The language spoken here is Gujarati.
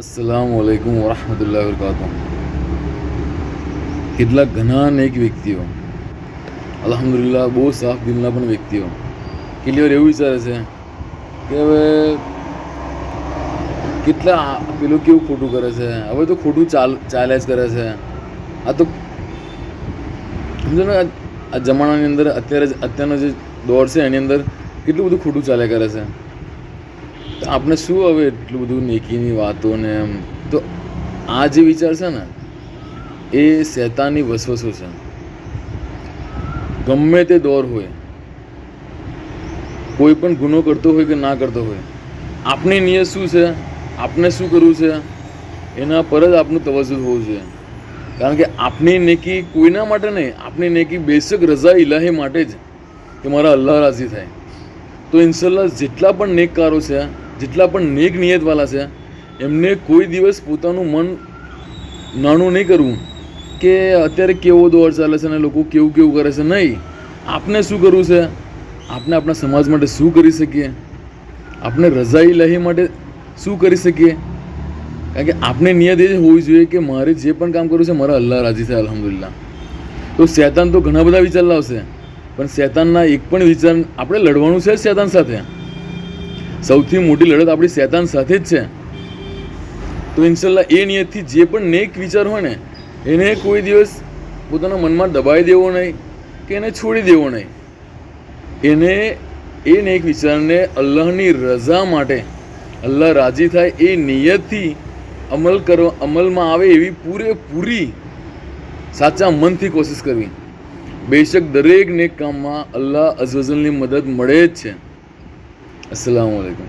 અસલામ વાલેકુમ વરહમતુલ્લા વરકાતુ કેટલા ઘણા નેક વ્યક્તિઓ, અલ્હમ્દુલિલ્લાહ, બહુ સાફ દિલના પણ વ્યક્તિઓ કેટલી વાર એવું વિચારે છે કે હવે કેટલા પેલું કેવું ખોટું કરે છે? હવે તો ખોટું ચાલ, ચાલે જ કરે છે. આ તો સમજો ને, આ જમાનાની અંદર અત્યારે અત્યારનો જે દોર છે એની અંદર કેટલું બધું ખોટું ચાલ્યા કરે છે. આપણે શું હવે એટલું બધું નેકીની વાતો ને એમ? તો આ જે વિચાર છે ને, એ શેતાની વસવસો છે. ગમે તે દોર હોય, કોઈ પણ ગુનો કરતો હોય કે ના કરતો હોય આપણી નિયત શું છે? આપણે શું કરવું છે? એના પર જ આપણું તવજ્જુ હોવું જોઈએ. કારણ કે આપણી નેકી કોઈના માટે નહીં, આપની નેકી બેશક રજા ઇલાહી માટે જ કે મારા અલ્લાહ રાજી થાય. તો ઇન્શાલ્લાહ જેટલા પણ નેકકારો છે, જેટલા પણ નેક નિયતવાલા છે, એમને કોઈ દિવસ પોતાનું મન નાનું નહીં કરવું કે અત્યારે કેવો દોર ચાલે છે અને લોકો કેવું કેવું કરે છે, નહીં. આપને શું કરવું છે? આપણે આપણા સમાજ માટે શું કરી શકીએ? આપણે રજાઈ લહી માટે શું કરી શકીએ? કારણ કે આપણે નિયત એ જ હોવી જોઈએ કે મારે જે પણ કામ કરવું છે, મારા અલ્લાહ રાજી થાય અલ્હમ્દુલિલ્લાહ. તો શેતાન તો ઘણા બધા વિચાર લાવશે. પણ શેતાનના એક પણ વિચાર આપણે લડવાનું છે શેતાન સાથે. સૌથી મોટી લડત આપણી શેતાન સાથે જ છે. તો ઇન્શાલ્લાહ એ નિયતથી જે પણ નેક વિચાર હોય ને, એને કોઈ દિવસ પોતાના મનમાં દબાઈ દેવો નહીં કે એને છોડી દેવો નહીં. એને એ નેક વિચારને અલ્લાહની રજા માટે અલ્લાહ રાજી થાય એ નિયતથી અમલ કરવા અમલમાં આવે એવી પૂરેપૂરી સાચા મનથી કોશિશ કરવી. બેશક દરેક નેક કામમાં અલ્લાહ અઝવજલની મદદ મળે જ છે. અસલામ વાલેકુમ